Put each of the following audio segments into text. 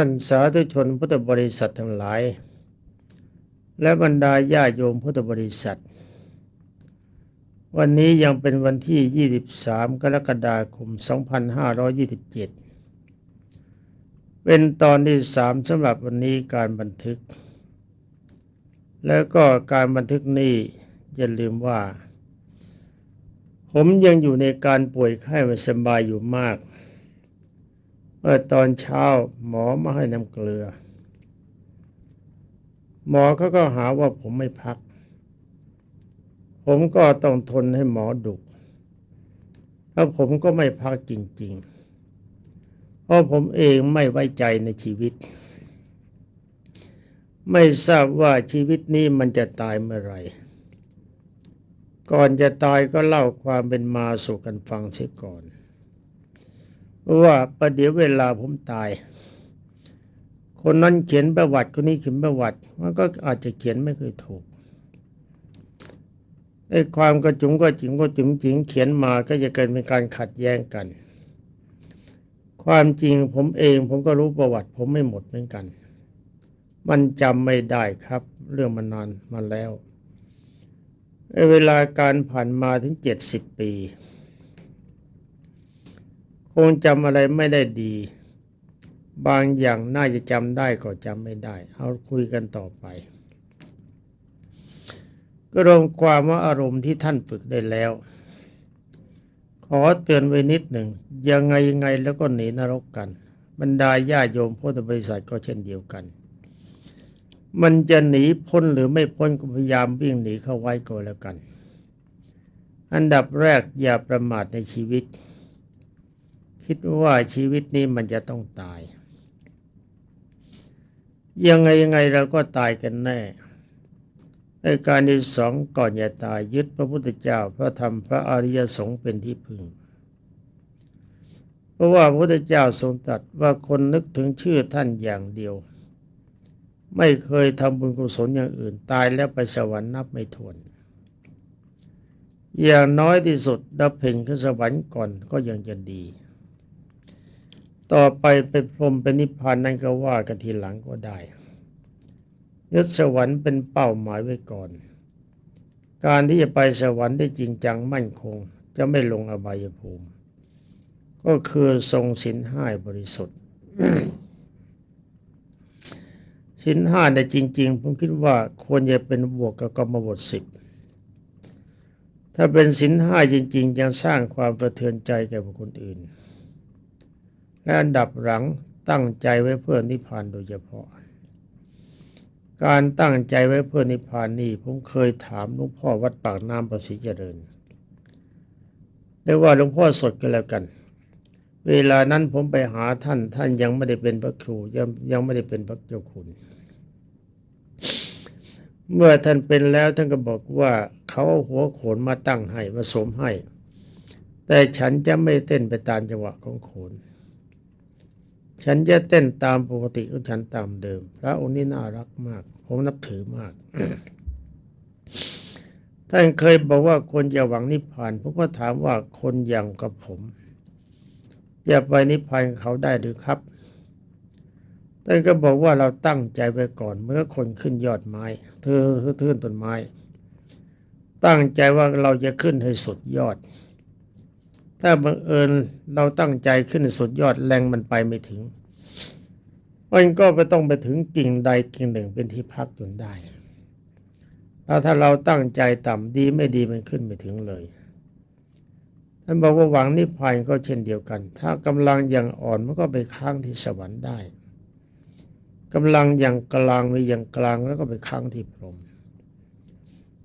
านสาธุชนพุทธบริษัททั้งหลาย และบรรดาญาโยมพุทธบริษัท วันนี้ยังเป็นวันที่ 23 กรกฎาคม 2527 เป็นตอนที่สามสำหรับวันนี้การบันทึก แล้วก็การบันทึกนี้อย่าลืมว่า ผมยังอยู่ในการป่วยไข้ไม่สบายอยู่มาก เมื่อตอนเช้าหมอมาให้น้ำเกลือ หมอเขาก็หาว่าผมไม่พัก ผมก็ต้องทนให้หมอดุแล้วผมก็ไม่พักจริง ๆ เพราะผมเองไม่ไว้ใจในชีวิต ไม่ทราบว่าชีวิตนี้มันจะตายเมื่อไหร่ ก่อนจะตายก็เล่าความเป็นมาสู่กันฟังเสียก่อน ว่าประเดี๋ยวเวลาผมตาย คนนั้นเขียนประวัติคนนี้เขียนประวัติมันก็อาจจะเขียนไม่เคยถูกไอ้ความกระจุงก็จิงก็จุ๋มจิงเขียนมาก็จะเกิดเป็นการขัดแย้งกัน ความจริงผมเองผมก็รู้ประวัติ ผมไม่หมดเหมือนกัน มันจำไม่ได้ครับ เรื่องมันนานมาแล้วเวลาการผ่านมาถึงเจ็ดสิบปี คงจำอะไรไม่ได้ดี บางอย่างน่าจะจำได้ก็จำไม่ได้ เอาคุยกันต่อไป ก็รวมความว่าอารมณ์ที่ท่านฝึกได้แล้ว ขอเตือนไว้นิดหนึ่ง ยังไงยังไงแล้วก็หนีนรกกัน บรรดาญาโยมพุทธบริษัทก็เช่นเดียวกัน มันจะหนีพ้นหรือไม่พ้นก็พยายามวิ่งหนีเข้าไว้ก็แล้วกัน อันดับแรกอย่าประมาทในชีวิต คิดว่าชีวิตนี้มันจะต้องตาย ยังไงยังไงเราก็ตายกันแน่ในการที่สองก่อนอย่าตายยึดพระพุทธเจ้าพระธรรมพระอริยสงฆ์เป็นที่พึ่ง เพราะว่าพระพุทธเจ้าทรงตรัสว่าคนนึกถึงชื่อท่านอย่างเดียว ไม่เคยทำบุญกุศลอย่างอื่นตายแล้วไปสวรรค์นับไม่ถ้วน อย่างน้อยที่สุดดับเพ่งขึ้นสวรรค์ก่อนก็ยังจะดี ต่อไปไปพรหมเป็นนิพพานนั่นก็ว่ากันทีหลังก็ได้ยึดสวรรค์เป็นเป้าหมายไว้ก่อน การที่จะไปสวรรค์ได้จริงจังมั่นคง จะไม่ลงอบายภูมิ ก็คือทรงสินห้าบริสุทธิ์สินห้าในยจริง ๆ ผมคิดว่าควรจะเป็นบวกกับกรรมบทสิบถ้าเป็นสินห้าจริง ๆ ยังสร้างความประเทือนใจแก่บุคคลอื่น และอันดับหลังตั้งใจไว้เพื่อนิพพานโดยเฉพาะ การตั้งใจไว้เพื่อนิพพานนี่ผมเคยถามหลวงพ่อวัดปากน้ำประสิเจริญเรียกว่าหลวงพ่อสดก็แล้วกัน เวลานั้นผมไปหาท่าน ท่านยังไม่ได้เป็นพระครูยังยังไม่ได้เป็นพระเจ้าคุณ เมื่อท่านเป็นแล้วท่านก็บอกว่าเขาเอาหัวโขนมาตั้งให้มาสมให้ แต่ฉันจะไม่เต้นไปตามจังหวะของโขน ฉันจะเต้นตามปกติของฉันตามเดิม พระองค์นี้น่ารักมาก ผมนับถือมาก ท่านเคยบอกว่าคนอย่าหวังนิพพานผมก็ถามว่าคนอย่างกับผมจะไปนิพพานเขาได้หรือครับท่านก็บอกว่าเราตั้งใจไว้ก่อนเมื่อคนขึ้นยอดไม้ เธอเทือนต้นไม้ ตั้งใจว่าเราจะขึ้นให้สุดยอด ถ้าบังเอิญเราตั้งใจขึ้นสุดยอดแรงมันไปไม่ถึง มันก็ไปต้องไปถึงกิ่งใดกิ่งหนึ่งเป็นที่พักจนได้ แล้วถ้าเราตั้งใจต่ำดีไม่ดีมันขึ้นไม่ถึงเลยท่านบอกว่าหวังนิพพานก็เช่นเดียวกัน ถ้ากำลังอย่างอ่อนมันก็ไปค้างที่สวรรค์ได้กำลังอย่างกลางมีอย่างกลางแล้วก็ไปค้างที่พรหม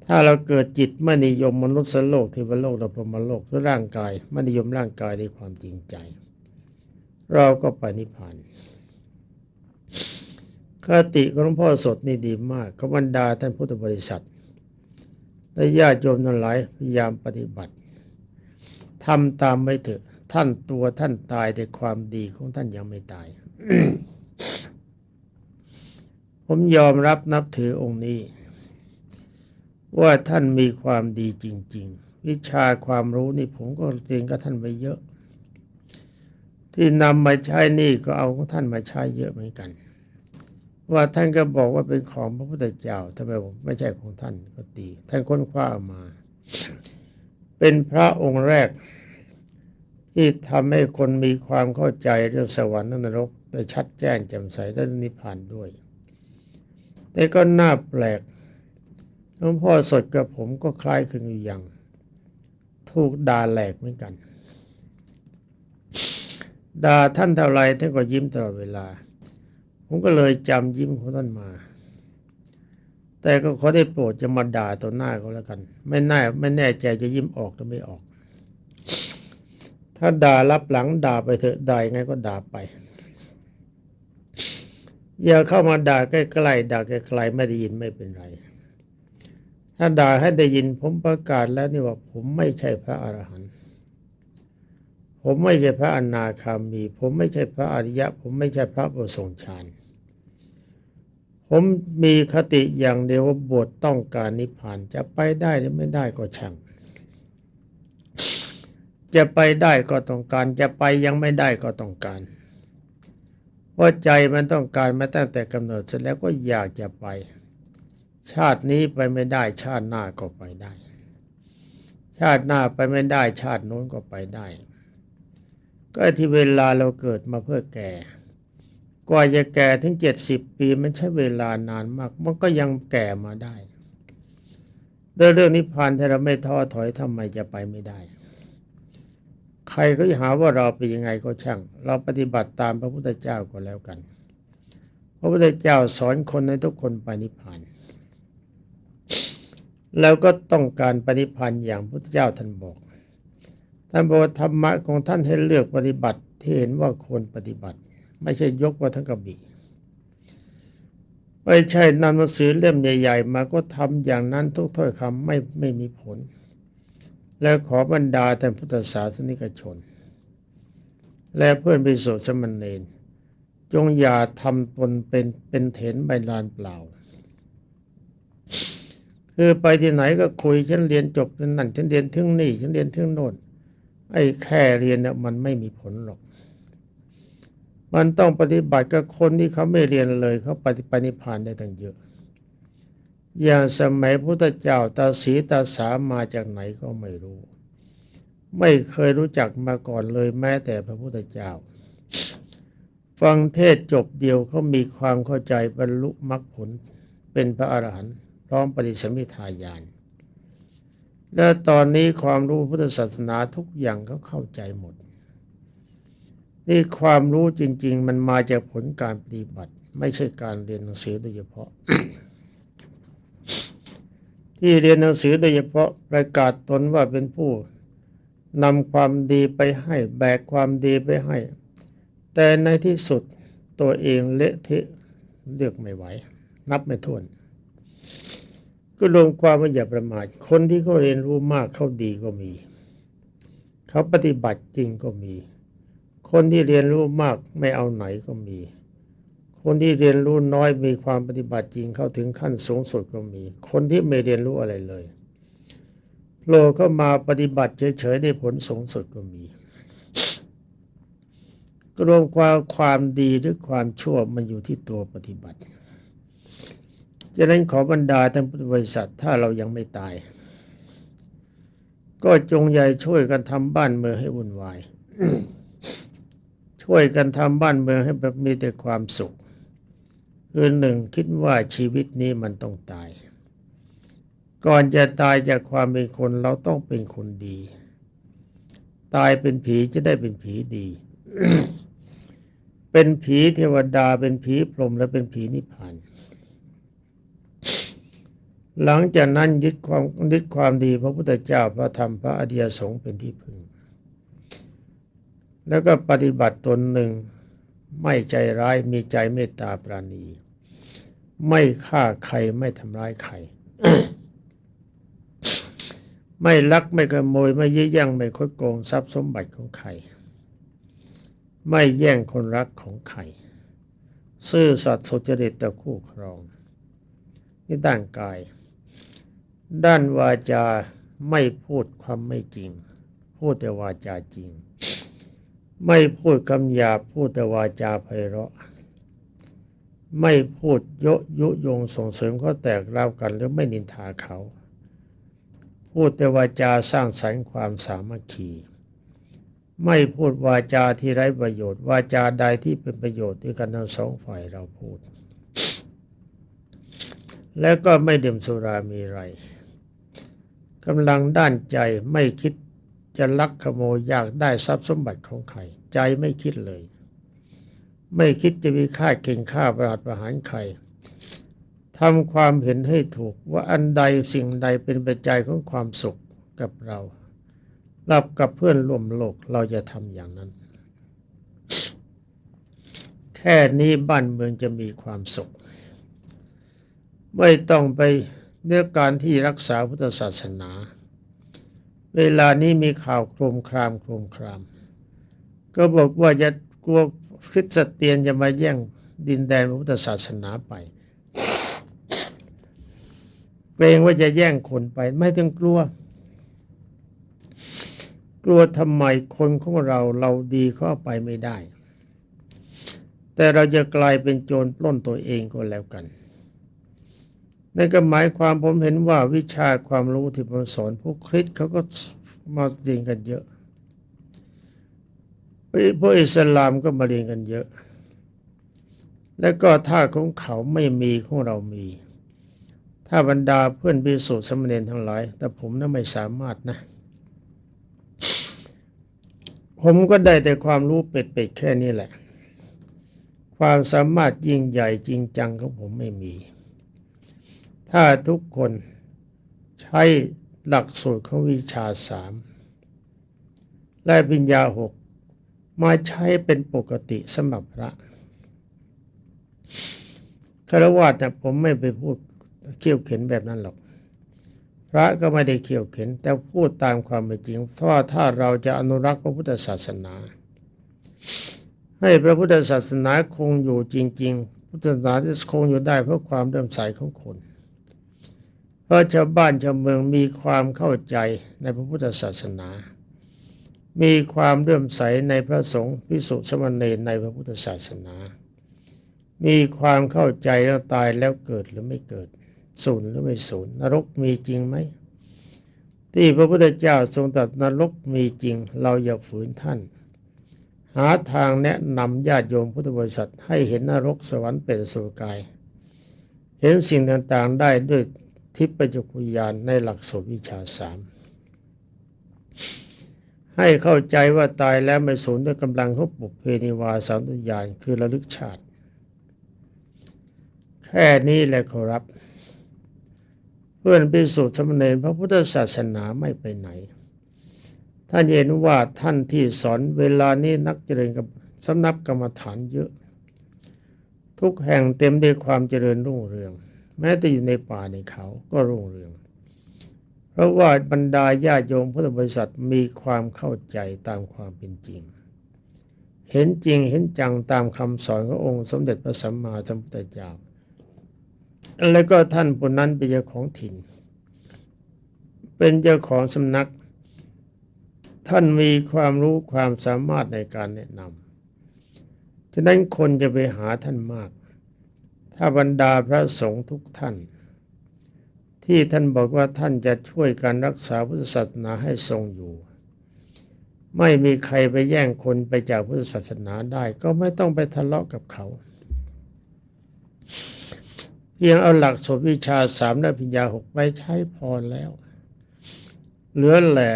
ถ้าเราเกิดจิตไม่นิยมมนุษย์สโลกเทวโลกและพรหมโลกหรือร่างกายไม่นิยมร่างกายในความจริงใจ เราก็ไปนิพพานคติของหลวงพ่อสดนี่ดีมากขบรรดาท่านพุทธบริษัทและญาติโยมทั้งหลายพยายามปฏิบัติทำตามไม่เถอะ ท่านตัวท่านตายแต่ความดีของท่านยังไม่ตาย ผมยอมรับนับถือองค์นี้ ว่าท่านมีความดีจริง ๆ วิชาความรู้นี่ผมก็เรียนกับท่านไปเยอะ ที่นำมาใช้นี่ก็เอาของท่านมาใช้เยอะเหมือนกัน ว่าท่านก็บอกว่าเป็นของพระพุทธเจ้าทำไมผมไม่ใช่ของท่านก็ตีท่านค้นคว้ามา เป็นพระองค์แรก ที่ทำให้คนมีความเข้าใจเรื่องสวรรค์นรกได้ชัดแจ้งแจ่มใสและนิพพานด้วย แต่ก็น่าแปลก หลวงพ่อสดกับผมก็คล้ายคลึงอยู่อย่าง ถูกด่าแหลกเหมือนกันด่าท่านเท่าไรท่านก็ยิ้มตลอดเวลา ผมก็เลยจำยิ้มของท่านมา แต่ก็ขอได้โปรดจะมาด่าต่อหน้าก็แล้วกัน ไม่แน่ไม่แน่ใจจะยิ้มออกหรือไม่ออก ถ้าด่ารับหลังด่าไปเถอะด่ายังไงก็ด่าไปอย่าเข้ามาด่าใกล้ๆด่าไกลๆไม่ได้ยินไม่เป็นไร ถ้าด่าให้ได้ยินผมประกาศแล้วนี่ว่า ผมไม่ใช่พระอรหันต์ผมไม่ใช่พระอนาคามี ผมไม่ใช่พระอริยะ ผมไม่ใช่พระผู้ทรงฌานผมมีคติอย่างเดียวว่าบวชต้องการนิพพานจะไปได้หรือไม่ได้ก็ช่าง จะไปได้ก็ต้องการ จะไปยังไม่ได้ก็ต้องการเพราใจมันต้องการมาตั้งแต่กำเนิดเสร็จแล้วก็อยากจะไป ชาตินี้ไปไม่ได้ ชาติหน้าก็ไปได้ ชาติหน้าไปไม่ได้ ชาติโน้นก็ไปได้ ก็ที่เวลาเราเกิดมาเพื่อแก่กว่าจะแก่ถึงเจ็ดสิบปีมันใช้เวลานานมาก มันก็ยังแก่มาได้ด้วยเรื่องนิพพานถ้าเราไม่ท้อถอยทำไมจะไปไม่ได้ ใครก็หาว่าเราเป็นยังไงก็ช่าง เราปฏิบัติตามพระพุทธเจ้าก็แล้วกัน พระพุทธเจ้าสอนคนให้ทุกคนไปนิพพาน แล้วก็ต้องการปฏิพันธ์อย่างพระพุทธเจ้าท่านบอก ท่านบอกว่าธรรมะของท่านให้เลือกปฏิบัติที่เห็นว่าควรปฏิบัติ ไม่ใช่ยกว่าทั้งกะบีไม่ใช่นำหนังสือเล่มใหญ่ ๆ มาก็ทำอย่างนั้นทุกถ้อยคำไม่ไม่มีผล แล้วขอบรรดาท่านพุทธศาสนิกชน และเพื่อนพิสุทธิสมณเณรจงอย่าทำตนเป็นเป็นเถนใบลานเปล่า คือไปที่ไหนก็คุยฉันเรียนจบนั่นฉันเรียนถึงนี่ฉันเรียนถึงโน่นไอ้แค่เรียนเนี่ยมันไม่มีผลหรอก มันต้องปฏิบัติกับคนที่เขาไม่เรียนเลยเขาปฏิปนิพานได้ตั้งเยอะ อย่างสมัยพุทธเจ้าตาสีตาสามาจากไหนก็ไม่รู้ ไม่เคยรู้จักมาก่อนเลยแม้แต่พระพุทธเจ้า ฟังเทศจบเดียวเขามีความเข้าใจบรรลุมรรคผลเป็นพระอรหันต์ ร้อมปฏิสมิทายาน และตอนนี้ความรู้พุทธศาสนาทุกอย่างเขาเข้าใจหมด นี่ความรู้จริง ๆ มันมาจากผลการปฏิบัติ ไม่ใช่การเรียนหนังสือโดยเฉพาะ ที่เรียนหนังสือโดยเฉพาะประกาศตนว่าเป็นผู้นำความดีไปให้แบกความดีไปให้ แต่ในที่สุดตัวเองเละเทะเลือกไม่ไหว นับไม่ถ้วน ก็รวมความว่าอย่าประมาทคนที่เขาเรียนรู้มากเขาดีก็มี เขาปฏิบัติจริงก็มี คนที่เรียนรู้มากไม่เอาไหนก็มี คนที่เรียนรู้น้อยมีความปฏิบัติจริงเข้าถึงขั้นสูงสุดก็มี คนที่ไม่เรียนรู้อะไรเลยโผล่เข้ามาปฏิบัติเฉยๆได้ผลสูงสุดก็มีก็รวมความความดีหรือความชั่วมันอยู่ที่ตัวปฏิบัติ ฉะนั้นขอบรรดาท่านพุทธบริษัทถ้าเรายังไม่ตาย ก็จงใหญ่ช่วยกันทำบ้านเมืองให้วุ่นวาย ช่วยกันทำบ้านเมืองให้แบบมีแต่ความสุขคือหนึ่งคิดว่าชีวิตนี้มันต้องตาย ก่อนจะตายจากความเป็นคนเราต้องเป็นคนดี ตายเป็นผีจะได้เป็นผีดี เป็นผีเทวดาเป็นผีพรหมและเป็นผีนิพพาน หลังจากนั้นยึดความยึดความดีพระพุทธเจ้าพระธรรมพระอริยสงฆ์เป็นที่พึ่ง แล้วก็ปฏิบัติตนหนึ่งไม่ใจร้ายมีใจเมตตาปราณี ไม่ฆ่าใครไม่ทำร้ายใคร ไม่ลักไม่ขโมยไม่ยื้อแย่งไม่คดโกงทรัพย์สมบัติของใคร ไม่แย่งคนรักของใคร ซื่อสัตย์สุจริตต่อคู่ครอง นี่ด้านกาย ด้านวาจาไม่พูดความไม่จริง พูดแต่วาจาจริง ไม่พูดคำหยาบพูดแต่วาจาไพเราะ ไม่พูดยะยุยงส่งเสริมเขาแตกรากันหรือไม่นินทาเขา พูดแต่วาจาสร้างสรรค์ความสามัคคีไม่พูดวาจาที่ไร้ประโยชน์ วาจาใดที่เป็นประโยชน์ด้วยกันทั้งสองฝ่ายเราพูด แล้วก็ไม่ดื่มสุรามีไร กำลังด้านใจไม่คิดจะลักขโมยอยากได้ทรัพย์สมบัติของใครใจไม่คิดเลย ไม่คิดจะมีค่าเก่งค่าประหารประหารใครทำความเห็นให้ถูกว่าอันใดสิ่งใดเป็นปัจจัยของความสุขกับเรารับกับเพื่อนร่วมโลกเราจะทำอย่างนั้น แค่นี้บ้านเมืองจะมีความสุข ไม่ต้องไป เนื้องการที่รักษาพุทธศาสนา เวลานี้มีข่าวโครมครามโครมคราม ก็บอกว่าจะกลัวคริสเตียนจะมาแย่งดินแดนพุทธศาสนาไปเกรงว่าจะแย่งคนไปไม่ต้องกลัว กลัวทำไมคนของเราเราดีเข้าไปไม่ได้ แต่เราจะกลายเป็นโจรปล้นตัวเองก็แล้วกัน นั่นก็หมายความผมเห็นว่าวิชาความรู้ที่ผมสอนพวกคริสเขาก็มาเรียนกันเยอะพวกอิสลามก็มาเรียนกันเยอะ แล้วก็ถ้าของเขาไม่มีของเรามี ถ้าบรรดาเพื่อนบิสุสมณเณรทั้งหลาย แต่ผมนั้นไม่สามารถนะ ผมก็ได้แต่ความรู้เป็ดๆแค่นี้แหละ ความสามารถยิ่งใหญ่จริงจังของผมไม่มี ถ้าทุกคนใช้หลักสูตรของวิชาสามและปัญญาหกมาใช้เป็นปกติสำหรับพระคารวะแต่ผมไม่ไปพูดเขี่ยวเข็นแบบนั้นหรอก พระก็ไม่ได้เขี่ยวเข็น แต่พูดตามความเป็นจริงเพราะถ้าเราจะอนุรักษ์พระพุทธศาสนา ให้พระพุทธศาสนาคงอยู่จริง ๆ พุทธศาสนาจะคงอยู่ได้เพราะความเริ่อมใสของคน เพราะชาวบ้านชาวเมืองมีความเข้าใจในพระพุทธศาสนา มีความเลื่อมใสในพระสงฆ์พิสุสมณีในพระพุทธศาสนา มีความเข้าใจแล้วตายแล้วเกิดหรือไม่เกิดสูญหรือไม่สูญนรกมีจริงไหมที่พระพุทธเจ้าทรงตรัสนรกมีจริง เราอย่าฝืนท่าน หาทางแนะนำญาติโยมพุทธบริษัทให้เห็นนรกสวรรค์เป็นสุกาย เห็นสิ่งต่างๆได้ด้วย ทิพยจักรยานในหลักสูตรวิชาสามให้เข้าใจว่าตายแล้วไม่สูญด้วยกำลังของปุเพนิวาสามุญาณคือระลึกชาติ แค่นี้แหละครับ เพื่อนพิสูจน์สมเณรพระพุทธศาสนาไม่ไปไหน ท่านเห็นว่าท่านที่สอนเวลานี้นักเจริญกับสำนักกรรมฐานเยอะ ทุกแห่งเต็มด้วยความเจริญรุ่งเรือง แม้แต่อยู่ในป่าในเขาก็รุ่งเรือง เพราะว่าบรรดาญาโยมพุทธบริษัทมีความเข้าใจตามความเป็นจริง เห็นจริงเห็นจังตามคำสอนขององค์ สมเด็จพระสัมมาสัมพุทธเจ้าแล้วก็ท่านผู้นั้นเป็นเจ้าของถิ่น เป็นเจ้าของสำนัก ท่านมีความรู้ความสามารถในการแนะนำฉะนั้นคนจะไปหาท่านมาก ถ้าบรรดาพระสงฆ์ทุกท่าน ที่ท่านบอกว่าท่านจะช่วยการรักษาพุทธศาสนาให้ทรงอยู่ ไม่มีใครไปแย่งคนไปจากพุทธศาสนาได้ ก็ไม่ต้องไปทะเลาะกับเขา เพียงเอาหลักสวิชาสามและพิญญาหกไปใช้พอแล้ว เหลือแหล่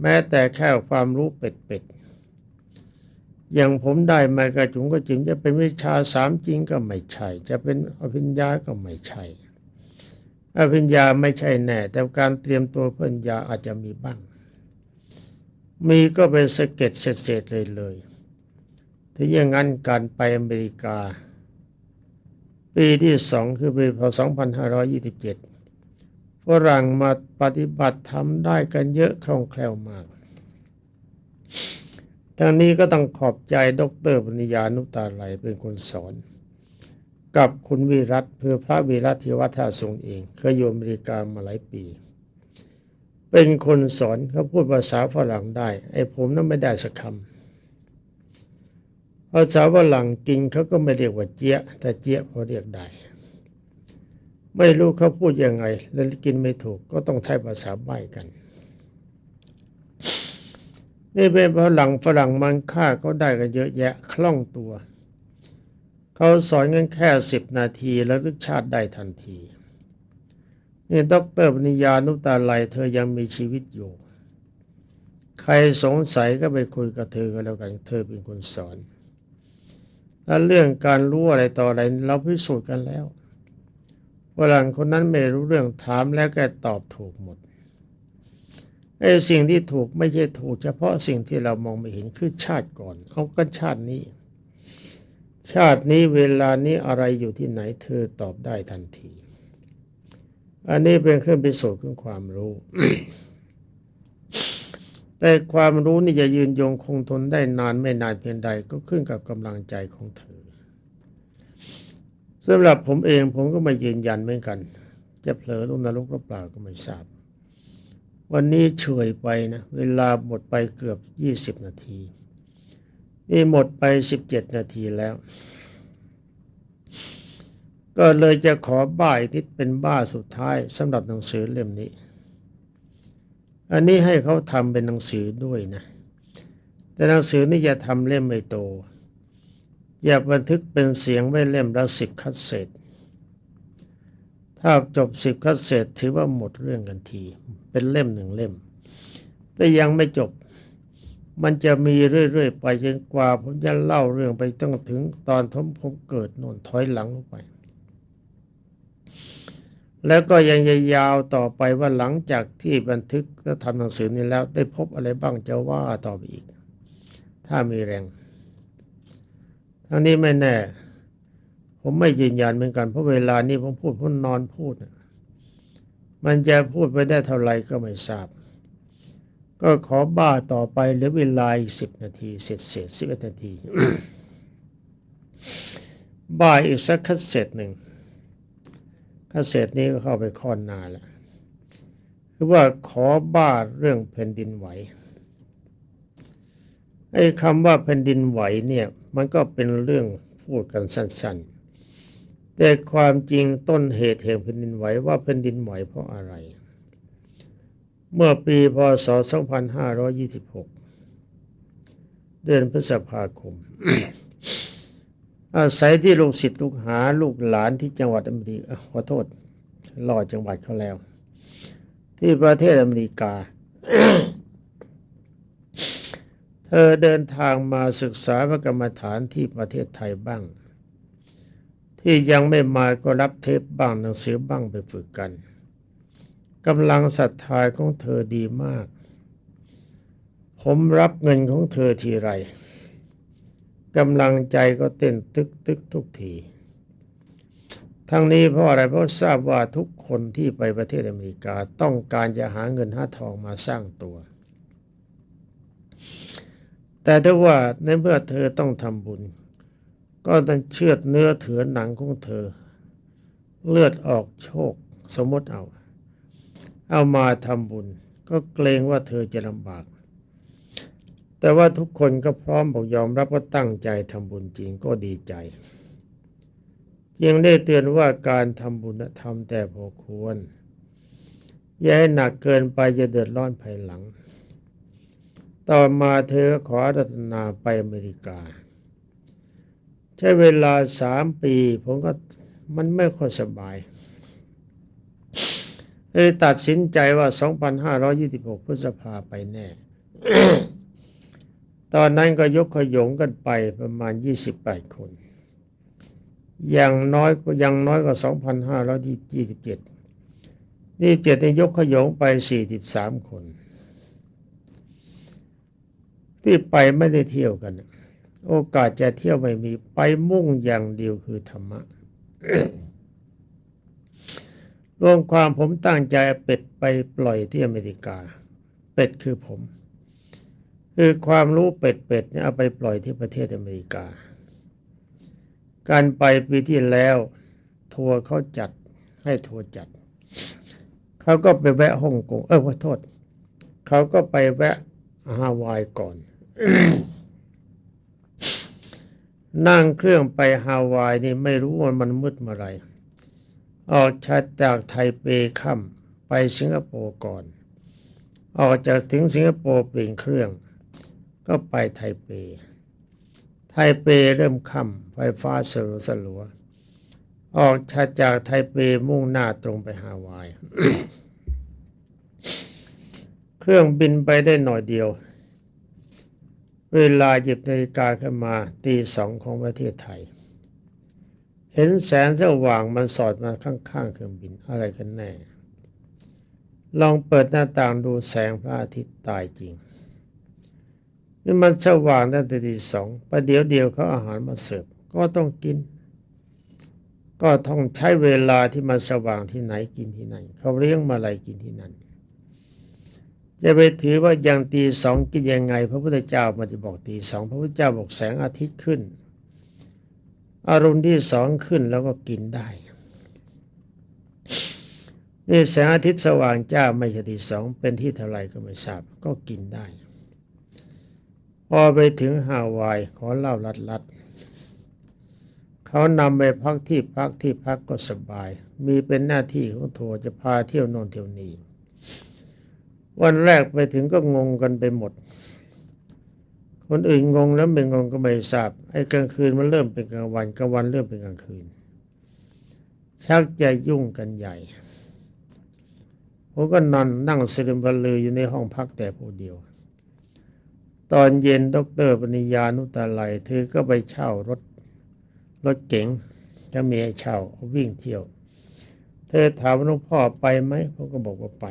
แม้แต่แค่ความรู้เป็ดๆ อย่างผมได้มากระจุงก็จริงจะเป็นวิชาสามจริงก็ไม่ใช่ จะเป็นอภิญญาก็ไม่ใช่ อภิญญาไม่ใช่แน่ แต่การเตรียมตัวเพื่อนญาอาจจะมีบ้าง มีก็เป็นสเก็ตเศษเลยเลยถ้าอย่างนั้นการไปอเมริกา ปีที่สองคือปีพศ2527ฝรั่งมาปฏิบัติทำได้กันเยอะคล่องแคล่วมาก ทั้งนี้ก็ต้องขอบใจดรปริญญานุตาไหลเป็นคนสอน กับคุณวิรัตเพื่อพระวิรัตที่วัดท่าทรงเอง เคยอยู่อเมริกามาหลายปี เป็นคนสอนเขาพูดภาษาฝรั่งได้ ไอ้ผมนั้นไม่ได้สักคำภาษาฝรั่งกินเขาก็ไม่เรียกว่าเจี๊ยะแต่เจี๊ยะพอเรียกได้ ไม่รู้เขาพูดยังไง แล้วกินไม่ถูกก็ต้องใช้ภาษาใบ้กัน นี่เป็นฝรั่งฝรั่งมันค่าเขาได้กันเยอะแยะคล่องตัว เขาสอนกันแค่สิบนาทีแล้วรึกชาติได้ทันทีนี่ด็อกเตอร์ปริญญานุตาไลเธอยังมีชีวิตอยู่ ใครสงสัยก็ไปคุยกับเธอก็แล้วกันเธอเป็นคนสอนและเรื่องการรู้อะไรต่ออะไรเราพิสูจน์กันแล้วฝรั่งคนนั้นไม่รู้เรื่องถามแล้วแกตอบถูกหมด ไอ้สิ่งที่ถูกไม่ใช่ถูก เฉพาะสิ่งที่เรามองไม่เห็นคือชาติก่อน เอากันชาตินี้ ชาตินี้เวลานี้อะไรอยู่ที่ไหนเธอตอบได้ทันที อันนี้เป็นเครื่องพิสูจน์ของความรู้ แต่ความรู้นี่จะยืนยงคงทนได้นานไม่นานเพียงใดก็ขึ้นกับกำลังใจของเธอสำหรับผมเองผมก็ไม่ยืนยันเหมือนกัน จะเผลอลงนรกหรือเปล่าก็ไม่ทราบ วันนี้เฉยไปนะ เวลาหมดไปเกือบยี่สิบนาที นี่หมดไปสิบเจ็ดนาทีแล้ว ก็เลยจะขอบ้าอีกนิดเป็นบ้าสุดท้ายสำหรับหนังสือเล่มนี้ อันนี้ให้เขาทำเป็นหนังสือด้วยนะ แต่หนังสือนี่อย่าทำเล่มไม่โต อย่าบันทึกเป็นเสียงไว้เล่มละสิบคัดเศษ ถ้าจบสิบคัดเศษถือว่าหมดเรื่องกันที เป็นเล่มหนึ่งเล่ม แต่ยังไม่จบ มันจะมีเรื่อยๆไปจนกว่าผมจะเล่าเรื่องไปตั้งถึงตอนทมผมเกิดน่นถอยหลังลงไป แล้วก็ยังยาวต่อไปว่าหลังจากที่บันทึกและทำหนังสือนี้แล้วได้พบอะไรบ้างจะว่าต่อไปอีก ถ้ามีแรง ทั้งนี้ไม่แน่ ผมไม่ยืนยันเหมือนกันเพราะเวลานี้ผมพูดผมนอนพูด มันจะพูดไปได้เท่าไหร่ก็ไม่ทราบ ก็ขอบ้าต่อไปเหลือเวลาอีกสิบนาที เสร็จเสร็จสิบนาที บ้าอีกสักคัดเสร็จหนึ่งคัดเสร็จนี้ก็เข้าไปข้อหนาแล้วคือว่าขอบ้าเรื่องแผ่นดินไหวไอ้คำว่าแผ่นดินไหวเนี่ย มันก็เป็นเรื่องพูดกันสั้นๆ แต่ความจริงต้นเหตุแห่งแผ่นดินไหวว่าแผ่นดินไหวเพราะอะไร เมื่อปีพศ 2526 เดือนพฤษภาคม อาศัยที่ลูกศิษย์ลูกหาลูกหลานที่จังหวัดอเมริกาขอโทษรอจังหวัดเขาแล้ว ที่ประเทศอเมริกา เธอเดินทางมาศึกษาพระกรรมฐานที่ประเทศไทยบ้าง ที่ยังไม่มาก็รับเทปบ้างหนังสือบ้างไปฝึกกันกำลังศรัทธาของเธอดีมาก ผมรับเงินของเธอทีไรกำลังใจก็เต้นตึกตึกทุกที ทั้งนี้เพราะอะไรเพราะทราบว่าทุกคนที่ไปประเทศอเมริกาต้องการจะหาเงินหาทองมาสร้างตัว แต่ถ้าว่าในเมื่อเธอต้องทำบุญ ก็ต้องเชือดเนื้อเถือหนังของเธอ เลือดออกโชค สมมติเอา เอามาทำบุญ ก็เกรงว่าเธอจะลำบาก แต่ว่าทุกคนก็พร้อมบอกยอมรับว่าตั้งใจทำบุญจริงก็ดีใจยังได้เตือนว่าการทำบุญทำแต่พอควร อย่าให้หนักเกินไปจะเดือดร้อนภายหลัง ต่อมาเธอขอรัตนาไปอเมริกา ช้เวลาสามปี ผมก็มันไม่ค่อยสบายเลยตัดสินใจว่า 2,526 พฤษภาไปแน่ ตอนนั้นก็ยกขยงกันไปประมาณ 28 คน อย่างน้อยก็ยังน้อยกว่า 2,527นี่เจ็ดในยกขยงไป 43 คน ที่ไปไม่ได้เที่ยวกัน โอกาสจะเที่ยวไม่มีไปมุ่งอย่างเดียวคือธรรมะรวมความผมตั้งใจเป็ดไปปล่อยที่อเมริกา เป็ดคือผม คือความรู้เป็ดเป็ดเนี่ยเอาไปปล่อยที่ประเทศอเมริกา การไปปีที่แล้วทัวร์เขาจัดให้ทัวร์จัด เขาก็ไปแวะฮ่องกงเออขอโทษ เขาก็ไปแวะฮาวายก่อน นั่งเครื่องไปฮาวายนี่ไม่รู้ว่ามันมืดเมื่อไรออกชาจากไทเปค่ำไปสิงคโปร์ก่อน ออกจากถึงสิงคโปร์เปลี่ยนเครื่อง ก็ไปไทเป ไทเปเริ่มค่ำไฟฟ้าสลัวสลัว ออกชาจากไทเปมุ่งหน้าตรงไปฮาวาย เครื่องบินไปได้หน่อยเดียว เวลาหยิบนาฬิกาขึ้นมาตีสองของประเทศไทย เห็นแสงสว่างมันสอดมาข้างๆเครื่องบินอะไรกันแน่ ลองเปิดหน้าต่างดูแสงพระอาทิตย์ตายจริงนี่มันสว่างตั้งแต่ตีสองประเดี๋ยวเดียวเขาอาหารมาเสิร์ฟก็ต้องกิน ก็ต้องใช้เวลาที่มันสว่างที่ไหนกินที่นั่นเขาเลี้ยงมาอะไรกินที่นั่น จะไปถือว่าย่างตีสองกินยังไง พระพุทธเจ้ามันจะบอกตีสองพระพุทธเจ้าบอกแสงอาทิตย์ขึ้นอารมณ์ที่สองขึ้นแล้วก็กินได้นี่แสงอาทิตย์สว่างจ้าไม่ใช่ที่สองเป็นที่เท่าไรก็ไม่ทราบก็กินได้ พอไปถึงฮาวายขอเล่าลัดลัดๆเขานำไปพักที่พักที่พักก็สบาย มีเป็นหน้าที่ของทัวร์จะพาเที่ยวน่นเที่ยวนี้ วันแรกไปถึงก็งงกันไปหมด คนอื่นงงแล้วไม่งงก็ไม่ทราบไอ้กลางคืนมันเริ่มเป็นกลางวันกลางวันเริ่มเป็นกลางคืน ชักจะยุ่งกันใหญ่ผมก็นอนนั่งสลึมบลืออยู่ในห้องพักแต่ผู้เดียว ตอนเย็นดอกเตอรปริญญานุตาไลยเธอก็ไปเช่ารถรถเก๋งถ้ามีให้เช่าวิ่งเที่ยว เธอถามว่าหลวงพ่อไปไหมผมก็บอกว่าไป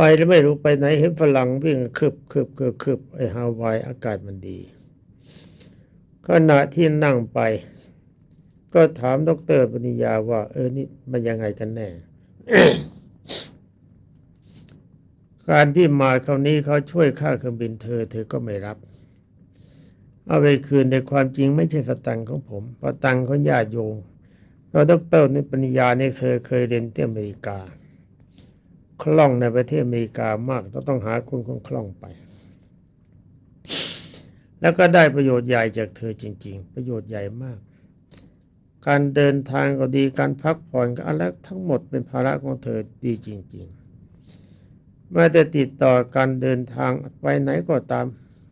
ไปแล้วไม่รู้ไปไหนเห็นฝรั่งวิ่งคืบคืบคืบคืบไอฮาวายอากาศมันดีขณะที่นั่งไป ก็ถามดรปริญญาว่า เออนี่มันยังไงกันแน่ การที่มาคราวนี้เขาช่วยค่าเครื่องบินเธอ เธอก็ไม่รับ เอาไปคืนในความจริงไม่ใช่สตังค์ของผมเพราะตังค์ของญาติโยมเราดรนี่ปริญญาเนี่ยเธอเคยเรียนที่อเมริกา คล่องในประเทศอเมริกามาก เราต้องหาคนคนคล่องไป แล้วก็ได้ประโยชน์ใหญ่จากเธอจริง ๆ ประโยชน์ใหญ่มาก การเดินทางก็ดีการพักผ่อนก็อะไรทั้งหมดเป็นภาระของเธอดีจริง ๆ แม้แต่ติดต่อการเดินทางไปไหนก็ตาม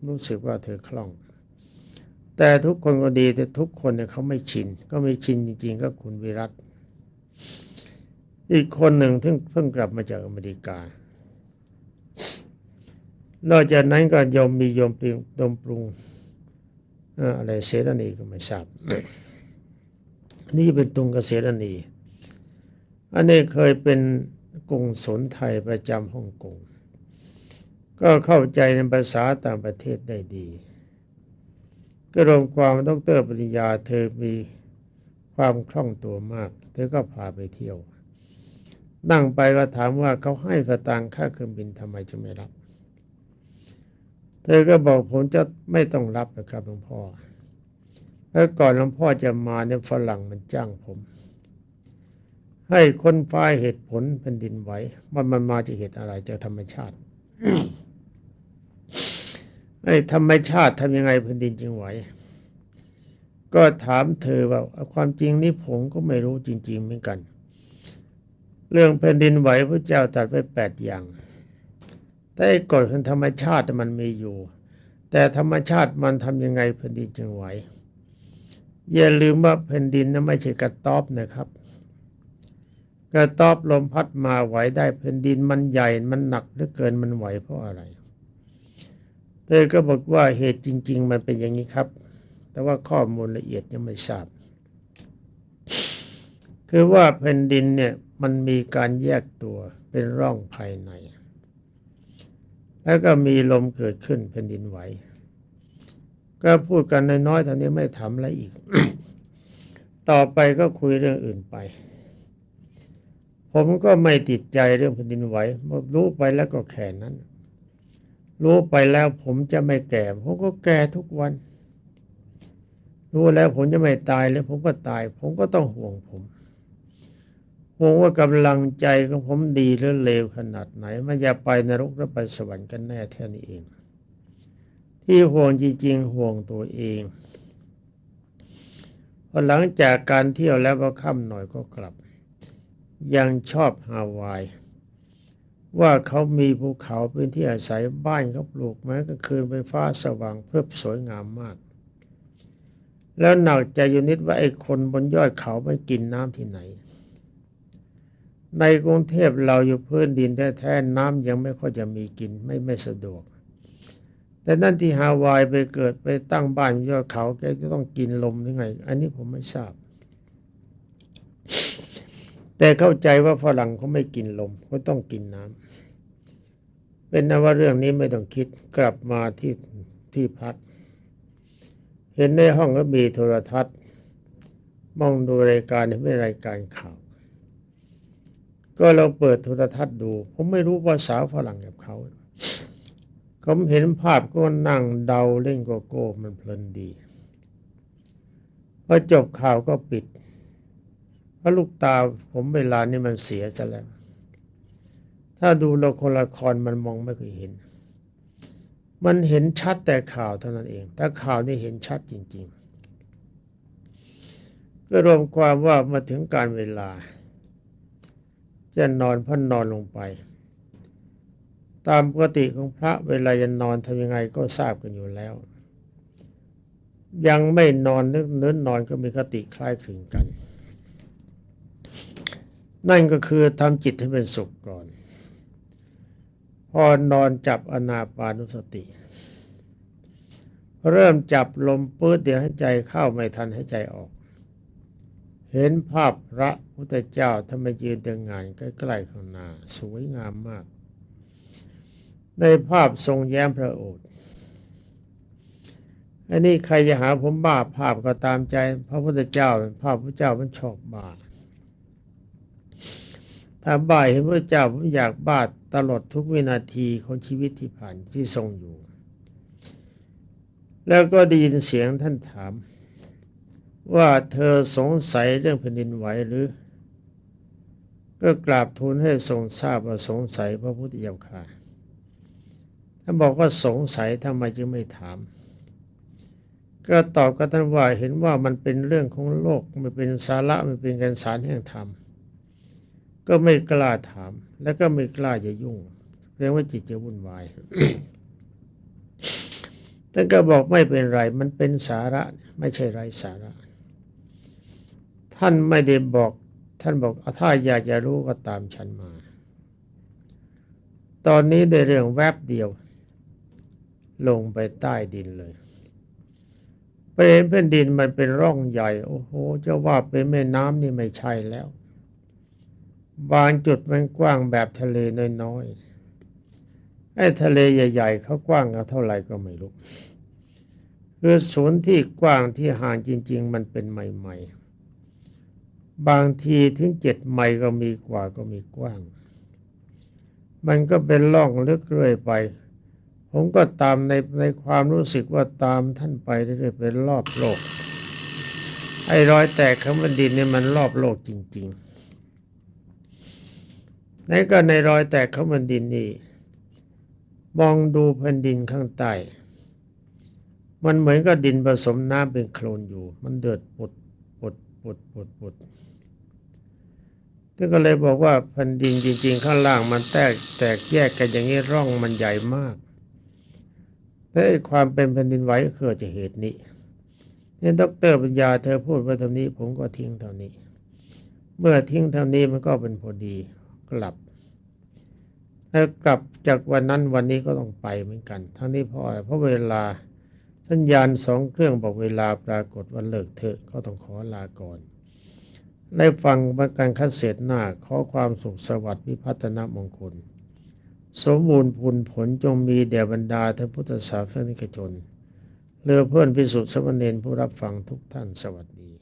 รู้สึกว่าเธอคล่อง แต่ทุกคนก็ดีแต่ทุกคนเนี่ยเขาไม่ชิน ก็ไม่ชินจริง ๆ ก็คุณวิรัต อีกคนหนึ่งที่เพิ่งกลับมาจากอเมริกา นอกจากนั้นก็ยอมมียอมปรุงยอมปรุงอะไรเสรณีก็ไม่ทราบ นี่เป็นตุงเกษรณี อันนี้เคยเป็นกงสนไทยประจำฮ่องกง ก็เข้าใจในภาษาต่างประเทศได้ดี ก็รวมความดอกเตอรปริญญาเธอมีความคล่องตัวมาก เธอก็พาไปเที่ยว นั่งไปก็ถามว่าเขาให้สตางค์ค่าเครื่องบินทำไมจะไม่รับ เธอก็บอกผมจะไม่ต้องรับนะครับหลวงพ่อแล้วก่อนหลวงพ่อจะมาเนี่ยฝรั่งมันจ้างผม ให้คนฟ้าเหตุผลแผ่นดินไหวมันมันมาจากเหตุอะไรจากธรรมชาติไอ้ธรรมชาติทำยังไงแผ่นดินจึงไหว ก็ถามเธอว่าความจริงนี่ผมก็ไม่รู้จริง ๆ เหมือนกัน เรื่องแผ่นดินไหวพระเจ้าตัดไว้แปดอย่าง แต่ไอ้กฎของธรรมชาติมันมีอยู่ แต่ธรรมชาติมันทำยังไงแผ่นดินจึงไหว อย่าลืมว่าแผ่นดินนั้นไม่ใช่กระต๊อบนะครับ กระต๊อบลมพัดมาไหวได้แผ่นดินมันใหญ่มันหนักเหลือเกินมันไหวเพราะอะไรเธอก็บอกว่าเหตุจริง ๆ มันเป็นอย่างนี้ครับ แต่ว่าข้อมูลละเอียดยังไม่ทราบ คือว่าแผ่นดินเนี่ย มันมีการแยกตัวเป็นร่องภายใน แล้วก็มีลมเกิดขึ้นแผ่นดินไหว ก็พูดกันน้อยๆเท่านี้ไม่ทำอะไรอีก ต่อไปก็คุยเรื่องอื่นไป ผมก็ไม่ติดใจเรื่องแผ่นดินไหวรู้ไปแล้วก็แค่นั้น รู้ไปแล้วผมจะไม่แก่ ผมก็แก่ทุกวัน รู้แล้วผมจะไม่ตายแล้วผมก็ตาย ผมก็ต้องห่วงผม ห่วงว่ากำลังใจของผมดีหรือเลวขนาดไหนมันจะไปนรกหรือไปสวรรค์กันแน่แค่นี้เอง ที่ห่วงจริงๆห่วงตัวเองพอหลังจากการเที่ยวแล้วก็ค่ำหน่อยก็กลับ ยังชอบฮาวาย ว่าเขามีภูเขาเป็นที่อาศัยบ้านเขาปลูกแม้กลางคืนไฟฟ้าสว่างเพริบสวยงามมาก แล้วหนักใจอยู่นิดว่าไอ้คนบนยอดเขาไมันกินน้ำที่ไหน ในกรุงเทพเราอยู่พื้นดินแท้ๆน้ำยังไม่ค่อยจะมีกินไม่ไม่สะดวก แต่นั่นที่ฮาวายไปเกิดไปตั้งบ้านยอดเขาแกจะต้องกินลมหรือไง อันนี้ผมไม่ทราบ แต่เข้าใจว่าฝรั่งเขาไม่กินลมเขาต้องกินน้ำเป็นนว่าเรื่องนี้ไม่ต้องคิดกลับมาที่ที่พัก เห็นในห้องก็มีโทรทัศน์ มองดูรายการเห็นเป็นรายการข่าว ก็เราเปิดโทรทัศน์ดู ผมไม่รู้ภาษาฝรั่งกับเขาผมเห็นภาพก็นั่งเดาเล่นโกโก้มันเพลินดีพอจบข่าวก็ปิดเพราะลูกตาผมเวลานี้มันเสียซะแล้ว ถ้าดูละครละครมันมองไม่เคยเห็น มันเห็นชัดแต่ข่าวเท่านั้นเอง แต่ข่าวนี่เห็นชัดจริง ๆ ก็รวมความว่ามาถึงการเวลา จะนอนพันนอนลงไป ตามปกติของพระเวลาจะนอนทำยังไงก็ทราบกันอยู่แล้ว ยังไม่นอนนึกเนื้อนอนก็มีคติคล้ายคลึงกัน นั่นก็คือทำจิตให้เป็นสุขก่อน พอนอนจับอนาปานุสติ เริ่มจับลมปื้ดเดี๋ยวให้ใจเข้าไม่ทันให้ใจออก เห็นภาพพระพุทธเจ้าทำไมยืนเตียงงานใกล้ๆข้างหน้า สวยงามมาก ในภาพทรงแย้มพระโอษฐ์อันนี้ใครจะหาผมบ้าภาพก็ตามใจ พระพุทธเจ้าภาพพระเจ้ามันชอบบ้าถ้าบ้าเห็นพระเจ้าผมอยากบ้าตลอดทุกวินาทีของชีวิตที่ผ่านที่ทรงอยู่ แล้วก็ได้ยินเสียงท่านถาม ว่าเธอสงสัยเรื่องแผ่นดินไหวหรือ ก็กราบทูลให้ทรงทราบว่าสงสัยพระพุทธเจ้าค่ะท่านบอกว่าสงสัยทำไมจึงไม่ถาม ก็ตอบกับท่านว่าเห็นว่ามันเป็นเรื่องของโลกมันเป็นสาระมันเป็นการสารแห่งธรรม ก็ไม่กล้าถาม แล้วก็ไม่กล้าจะยุ่งเรียกว่าจิตจะวุ่นวายท่านก็บอกไม่เป็นไร มันเป็นสาระไม่ใช่ไรสาระ ท่านไม่ได้บอก ท่านบอกถ้าอยากจะรู้ก็ตามฉันมา ตอนนี้ได้เรื่องแวบเดียว ลงไปใต้ดินเลยไปเห็นแผ่นดินมันเป็นร่องใหญ่ โอ้โหจะว่าเป็นแม่น้ำนี่ไม่ใช่แล้ว บางจุดมันกว้างแบบทะเลน้อยๆไอ้ทะเลใหญ่ ๆเขากว้างเท่าไหร่ก็ไม่รู้คือศูนย์ที่กว้างที่ห่างจริง ๆ มันเป็นใหม่ ๆ บางทีถึงเจ็ดไมล์ก็มีกว่าก็มีกว้าง มันก็เป็นล่องลึกเรื่อยไป ผมก็ตามในในความรู้สึกว่าตามท่านไปเรื่อยๆเป็นรอบโลก ไอ้รอยแตกของแผ่นดินเนี่ยมันรอบโลกจริง ๆ ในก็ในรอยแตกของแผ่นดินนี่มองดูแผ่นดินข้างใต้ มันเหมือนกับดินผสมน้ำเป็นโคลนอยู่ มันเดือดปุด ปุดปุดปุดท่านก็เลยบอกว่าแผ่นดินจริง ๆ ข้างล่างมันแตกแตกแยกกันอย่างนี้ร่องมันใหญ่มากแต่ความเป็นแผ่นดินไหวก็เกิดจากเหตุนี้เนี่ยดรปัญญาเธอพูดว่าเท่านี้ ผมก็ทิ้งเท่านี้ เมื่อทิ้งเท่านี้มันก็เป็นพอดีกลับถ้ากลับจากวันนั้นวันนี้ก็ต้องไปเหมือนกัน ทั้งนี้เพราะอะไรเพราะเวลา สัญญาณสองเครื่องบอกเวลาปรากฏว่าเลิกเถอะก็ต้องขอลาก่อนได้ฟังประการคัดเศษหน้าขอความสุขสวัสดิ์วิพัฒนมงคล สมบูรณ์ผลผลจงมีแด่บรรดาท่านพุทธศาสนิกชนเรือเพื่อนพิสุทธิ์สมณเณรผู้รับฟังทุกท่านสวัสดี